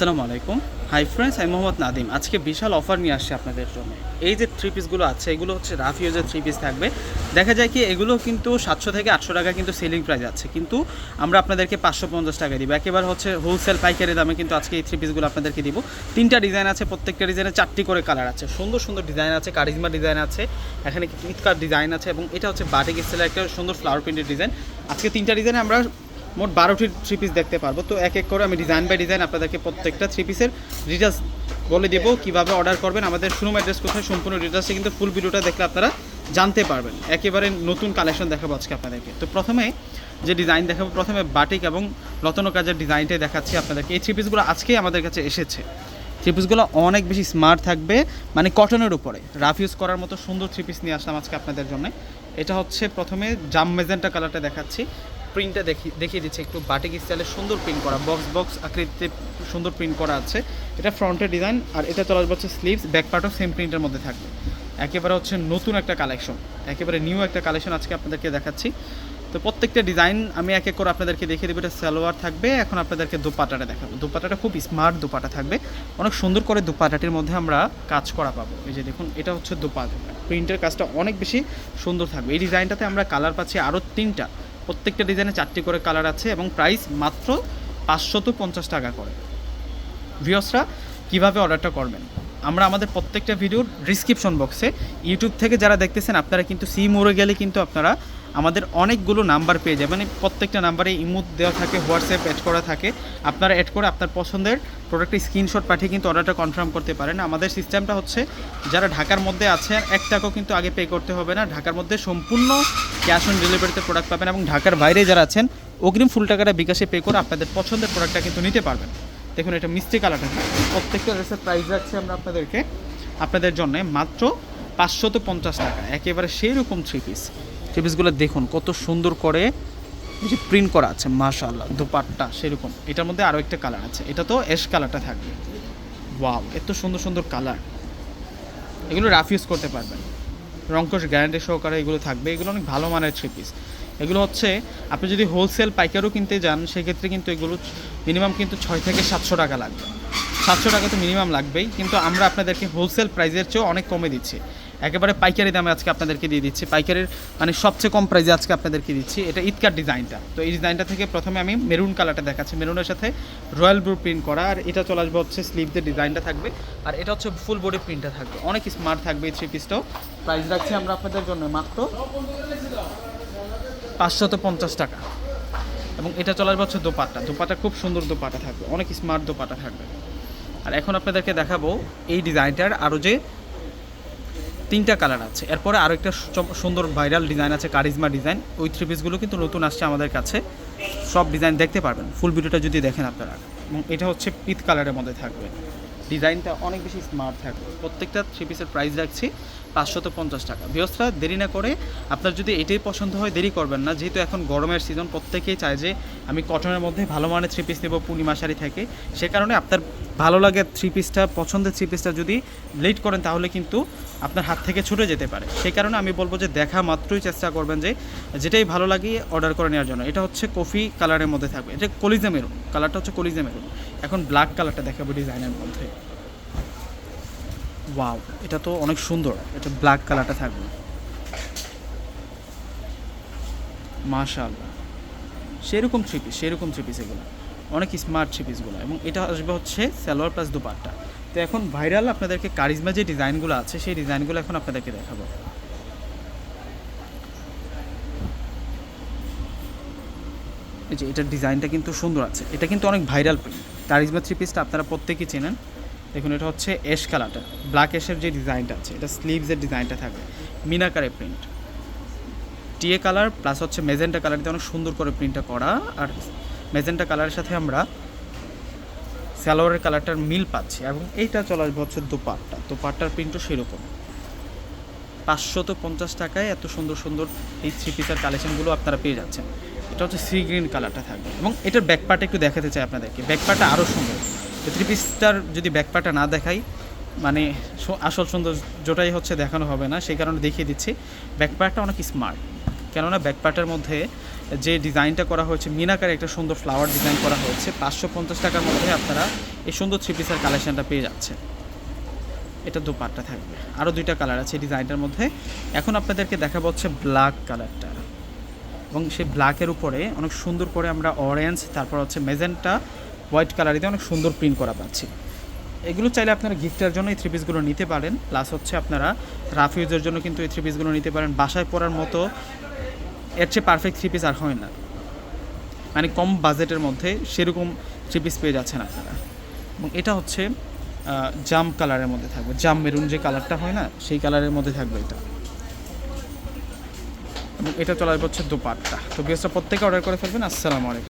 আসসালামু আলাইকুম। Hi friends আমি মোহাম্মদ নাদিম আজকে বিশাল অফার নিয়ে আসছি আপনাদের জন্য। এই যে থ্রি পিসগুলো আছে, এগুলো হচ্ছে রাফ ইউজের থ্রি পিস থাকবে। দেখা যায় কি এগুলো কিন্তু সাতশো থেকে আটশো টাকা কিন্তু সেলিং প্রাইস আছে। কিন্তু আমরা আপনাদেরকে পাঁচশো পঞ্চাশ টাকা দিব। একেবারে হচ্ছে হোলসেল পাইকারি দামে কিন্তু আজকে এই থ্রি পিসগুলো আপনাদেরকে দিব। তিনটা ডিজাইন আছে, প্রত্যেকটা ডিজাইনে চারটি করে কালার আছে। সুন্দর সুন্দর ডিজাইন আছে কারিজমা ডিজাইন আছে, এখানে ইটকার ডিজাইন আছে এবং এটা হচ্ছে বাটিক স্টাইলের একটা সুন্দর ফ্লাওয়ার প্রিন্টের ডিজাইন আজকে তিনটা ডিজাইনে আমরা মোট বারোটি থ্রি পিস দেখতে পারব। তো এক এক করে আমি ডিজাইন বাই ডিজাইন আপনাদেরকে প্রত্যেকটা থ্রি পিসের ডিটেলস বলে দেবো কীভাবে অর্ডার করবেন। আমাদের শোরুম অ্যাড্রেস কোথায় সম্পূর্ণ ডিটেলসে কিন্তু ফুল ভিডিওটা দেখলে আপনারা জানতে পারবেন। একেবারে নতুন কালেকশন দেখাবো আজকে আপনাদেরকে। তো প্রথমে যে ডিজাইন দেখাবো, প্রথমে বাটিক এবং রতন কাজের ডিজাইনটাই দেখাচ্ছি আপনাদেরকে। এই থ্রি পিসগুলো আজকেই আমাদের কাছে এসেছে। থ্রি পিসগুলো অনেক বেশি স্মার্ট থাকবে মানে কটনের উপরে। রাফ ইউজ করার মতো সুন্দর থ্রি পিস নিয়ে আসলাম আজকে আপনাদের জন্য। এটা হচ্ছে প্রথমে জাম মেজেন্টা কালারটা দেখাচ্ছি। প্রিন্টটা দেখি, দেখিয়ে দিচ্ছি একটু বাটিক স্টাইলে সুন্দর প্রিন্ট করা বক্স বক্স আকৃতিতে সুন্দর প্রিন্ট করা আছে। এটা ফ্রন্টের ডিজাইন আর এটা চলে আসবে হচ্ছে স্লিভস ব্যাক পার্টও সেম প্রিন্টের মধ্যে থাকবে। একেবারে হচ্ছে নতুন একটা কালেকশন একেবারে নিউ একটা কালেকশন আজকে আপনাদেরকে দেখাচ্ছি। তো প্রত্যেকটা ডিজাইন আমি এক এক করে আপনাদেরকে দেখিয়ে দেবো, এটা সালোয়ার থাকবে, এখন আপনাদেরকে দুপাটাটা দেখাবো। দুপাটাটা খুব স্মার্ট দুপাটা থাকবে, অনেক সুন্দর করে দুপাটাটির মধ্যে আমরা কাজ করা পাবো। এই যে দেখুন, এটা হচ্ছে দুপাটা। প্রিন্টের কাজটা অনেক বেশি সুন্দর থাকবে। এই ডিজাইনটাতে আমরা কালার পাচ্ছি আরও তিনটা। প্রত্যেকটা ডিজাইনে চারটি করে কালার আছে এবং প্রাইস মাত্র পাঁচশত পঞ্চাশ টাকা করে। ভিওসরা কীভাবে অর্ডারটা করবেন? আমরা আমাদের প্রত্যেকটা ভিডিওর ডিসক্রিপশন বক্সে ইউটিউব থেকে যারা দেখতেছেন, আপনারা কিন্তু সি মোড়ে গেলে কিন্তু আপনারা আমাদের অনেকগুলো নাম্বার পেয়ে যাবেন। প্রত্যেকটা নাম্বারে ইমুদ দেওয়া থাকে, হোয়াটসঅ্যাপ অ্যাড করা থাকে। আপনারা অ্যাড করে আপনার পছন্দের প্রোডাক্টের স্ক্রিনশট পাঠিয়ে কিন্তু অর্ডারটা কনফার্ম করতে পারেন। আমাদের সিস্টেমটা হচ্ছে, যারা ঢাকার মধ্যে আছে এক টাকাও কিন্তু আগে পে করতে হবে না। ঢাকার মধ্যে সম্পূর্ণ ক্যাশ অন ডেলিভারিতে প্রোডাক্ট পাবেন এবং ঢাকার বাইরে যারা আছেন, অগ্রিম ফুল টাকাটা বিকাশে পে করে আপনাদের পছন্দের প্রোডাক্টটা কিন্তু নিতে পারবেন। দেখুন, এটা মিষ্টি কালারটা প্রত্যেকটা ড্রেসের প্রাইস রাখছি আমরা আপনাদেরকে। আপনাদের জন্য মাত্র পাঁচশত পঞ্চাশ টাকা। একেবারে সেই রকম থ্রি পিস থ্রি পিসগুলো দেখুন, কত সুন্দর করে যে প্রিন্ট করা আছে, মাশাআল্লাহ, দুপাট্টা সেরকম। এটার মধ্যে আরও একটা কালার আছে। এটা তো অ্যাশ কালারটা থাকবে। ওয়াও এত সুন্দর সুন্দর কালার এগুলো রাফ ইউজ করতে পারবেন। রঙ্কশ গ্যারান্টি সহকারে এগুলো থাকবে। এগুলো অনেক ভালো মানের থ্রি পিস এগুলো হচ্ছে, আপনি যদি হোলসেল পাইকারও কিনতে যান, সেক্ষেত্রে কিন্তু এগুলো মিনিমাম কিন্তু ছয় থেকে সাতশো টাকা লাগবে। সাতশো টাকা তো মিনিমাম লাগবেই, কিন্তু আমরা আপনাদেরকে হোলসেল প্রাইসের চেয়েও অনেক কমে দিচ্ছি। একেবারে পাইকারি দামে আজকে আপনাদেরকে দিয়ে দিচ্ছি। পাইকারির মানে সবচেয়ে কম প্রাইসে আজকে আপনাদেরকে দিচ্ছি। এটা ঈদকার ডিজাইনটা। তো এই ডিজাইনটা থেকে প্রথমে আমি মেরুন কালারটা দেখাচ্ছি। মেরুনের সাথে রয়্যাল ব্লু প্রিন্ট করা। আর এটা চলে আসবে হচ্ছে স্লিভদের ডিজাইনটা থাকবে। আর এটা হচ্ছে ফুল বডি প্রিন্টটা থাকবে। অনেক স্মার্ট থাকবে এই থ্রি পিসটাও প্রাইস রাখছি আমরা আপনাদের জন্য মাত্র পাঁচশত পঞ্চাশ টাকা। এবং এটা চলে আসবে হচ্ছে দোপাট্টা। দোপাটা খুব সুন্দর দোপাটা থাকবে। অনেক স্মার্ট দোপাটা থাকবে। আর এখন আপনাদেরকে দেখাবো এই ডিজাইনটার আরও যে তিনটা কালার আছে। এরপরে আরও একটা সুন্দর ভাইরাল ডিজাইন আছে, কারিজমা ডিজাইন। ওই থ্রি পিসগুলো কিন্তু নতুন আসছে আমাদের কাছে। সব ডিজাইন দেখতে পারবেন। ফুল ভিডিওটা যদি দেখেন আপনারা। এবং এটা হচ্ছে পিত কালারের মধ্যে থাকবে। ডিজাইনটা অনেক বেশি স্মার্ট থাকবে। প্রত্যেকটা থ্রি পিসের প্রাইস রাখছি। পাঁচশত পঞ্চাশ টাকা। বৃহস্পতিরা দেরি না করে আপনার যদি এটাই পছন্দ হয়, দেরি করবেন না। যেহেতু এখন গরমের সিজন প্রত্যেকেই চায় যে আমি কটনের মধ্যে ভালো মানের থ্রি পিস নেব পূর্ণিমা শাড়ি থেকে। সে কারণে আপনার ভালো লাগে থ্রি পিসটা পছন্দের থ্রি পিসটা যদি লেট করেন, তাহলে কিন্তু আপনার হাত থেকে ছুটে যেতে পারে। সেই কারণে আমি বলব যে দেখা মাত্রই চেষ্টা করবেন যে যেটাই ভালো লাগে অর্ডার করে নেওয়ার জন্য। এটা হচ্ছে কফি কালারের মধ্যে থাকবে। এটা কলিজা মেরুন কালারটা হচ্ছে কলিজা মেরুন এখন ব্ল্যাক কালারটা দেখাবো ডিজাইনের মধ্যে। ওয়াও, এটা তো অনেক সুন্দর, এটা ব্ল্যাক কালারটা থাকবে। মাশাআল্লাহ। সেরকম থ্রি পিস সেরকম থ্রি পিস এগুলো। অনেক স্মার্ট থ্রি পিসগুলো এবং এটা আসবে হচ্ছে সালোয়ার প্লাস দুপাট্টা। তো এখন ভাইরাল আপনাদেরকে কারিজমা যে ডিজাইনগুলো আছে, সেই ডিজাইনগুলো এখন আপনাদেরকে দেখাবো। এই যে, এটার ডিজাইনটা কিন্তু সুন্দর আছে। এটা কিন্তু অনেক ভাইরাল প্রিন্ট কারিজমা থ্রি পিসটা আপনারা প্রত্যেকেই চেনেন। দেখুন, এটা হচ্ছে এশ কালারটা। ব্ল্যাক এশের যে ডিজাইনটা আছে, এটা স্লিভসের ডিজাইনটা থাকবে। মিনাকারে প্রিন্ট টিএ কালার প্লাস হচ্ছে মেজেন্টা কালার দিয়ে অনেক সুন্দর করে প্রিন্টটা করা। আর মেজেন্টা কালারের সাথে আমরা সালোয়ারের কালারটার মিল পাচ্ছি। এবং এইটা চলে আসবে হচ্ছে দোপাট্টা। দোপাট্টার প্রিন্টও সেরকম। পাঁচশত পঞ্চাশ টাকায় এত সুন্দর সুন্দর এই থ্রি পিসের কালেকশনগুলো আপনারা পেয়ে যাচ্ছেন। এটা হচ্ছে সি গ্রিন কালারটা থাকবে। এবং এটার ব্যাক পার্টটা একটু দেখাতে চাই আপনাদেরকে। ব্যাক পার্টটা আরও সুন্দর। থ্রি পিসটার যদি ব্যাক পার্টটা না দেখাই মানে আসল সৌন্দর্যটাই হচ্ছে দেখানো হবে না, সেই কারণে দেখিয়ে দিচ্ছি। ব্যাক পার্টটা অনেক স্মার্ট কেননা ব্যাক পার্টের মধ্যে যে ডিজাইনটা করা হয়েছে, মিনাকারে একটা সুন্দর ফ্লাওয়ার ডিজাইন করা হয়েছে, পাঁচশো পঞ্চাশ টাকার মধ্যে আপনারা এই সুন্দর থ্রি পিসের কালেকশানটা পেয়ে যাচ্ছে এটা দুপাট্টা থাকবে। আরও দুইটা কালার আছে ডিজাইনটার মধ্যে। এখন আপনাদেরকে দেখাবো হচ্ছে ব্ল্যাক কালারটা এবং সেই ব্ল্যাকের উপরে অনেক সুন্দর করে আমরা অরেঞ্জ তারপর হচ্ছে মেজেন্টা হোয়াইট কালারিতে অনেক সুন্দর প্রিন্ট করা পাচ্ছি। এগুলো চাইলে আপনারা গিফটের জন্য এই থ্রি পিসগুলো নিতে পারেন। প্লাস হচ্ছে আপনারা রাফ ইউজের জন্য কিন্তু এই থ্রি পিসগুলো নিতে পারেন। বাসায় পরার মতো এর চেয়ে পারফেক্ট থ্রি পিস আর হয় না। মানে কম বাজেটের মধ্যে সেরকম থ্রি পিস পেয়ে যাচ্ছেন আপনারা। এবং এটা হচ্ছে জাম কালারের মধ্যে থাকবে। জাম মেরুন যে কালারটা হয় না, সেই কালারের মধ্যে থাকবে এটা। এবং এটা চলে আসবে হচ্ছে দোপাট্টা। তো গেস্টটা প্রত্যেকে অর্ডার করে ফেলবেন। আসসালামু আলাইকুম।